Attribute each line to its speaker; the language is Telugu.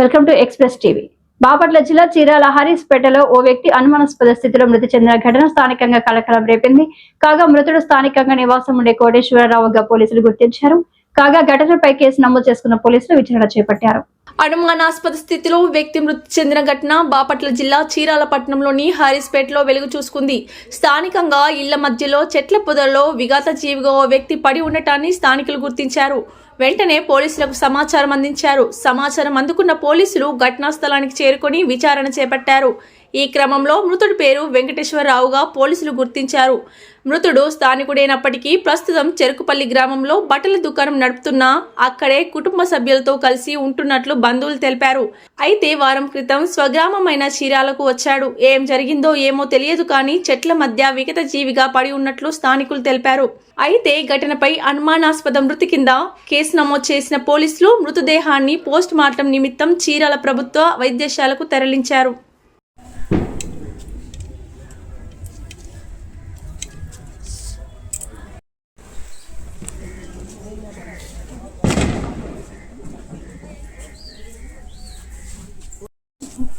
Speaker 1: Welcome to express TV. Bapatla జిల్లా చీరాల హరీస్పేటలో ఓ వ్యక్తి అనుమానాస్పద స్థితిలో మృతి చెందిన ఘటన స్థానికంగా కలకలం రేపింది. కాగా మృతుడు స్థానికంగా నివాసం ఉండే కోటేశ్వరరావుగా పోలీసులు గుర్తించారు. కాగా ఘటనపై కేసు నమోదు చేసుకున్న పోలీసులు విచారణ చేపట్టారు.
Speaker 2: అనుమానాస్పద స్థితిలో వ్యక్తి మృతి చెందిన ఘటన బాపట్ల జిల్లా చీరాల పట్టణంలోని హారిస్పేటలో వెలుగు చూసుకుంది. స్థానికంగా ఇళ్ళ మధ్యలో చెట్ల పొదల్లో విఘాత జీవిగా ఓ వ్యక్తి పడి ఉండటాన్ని స్థానికులు గుర్తించారు. వెంటనే పోలీసులకు సమాచారం అందించారు. సమాచారం అందుకున్న పోలీసులు ఘటనా స్థలానికి చేరుకొని విచారణ చేపట్టారు. ఈ క్రమంలో మృతుడి పేరు వెంకటేశ్వరరావుగా పోలీసులు గుర్తించారు. మృతుడు స్థానికుడైనప్పటికీ ప్రస్తుతం చెరుకుపల్లి గ్రామంలో బట్టల దుకాణం నడుపుతున్న అక్కడే కుటుంబ సభ్యులతో కలిసి ఉంటున్నట్లు బంధువులు తెలిపారు. అయితే వారం క్రితం స్వగ్రామమైన చీరాలకు వచ్చాడు. ఏం జరిగిందో ఏమో తెలియదు కానీ చెట్ల మధ్య విగత జీవిగా పడి ఉన్నట్లు స్థానికులు తెలిపారు. అయితే ఘటనపై అనుమానాస్పద మృతి కింద కేసు నమోదు చేసిన పోలీసులు మృతదేహాన్ని పోస్ట్ మార్టం నిమిత్తం చీరాల ప్రభుత్వ వైద్యశాలకు తరలించారు.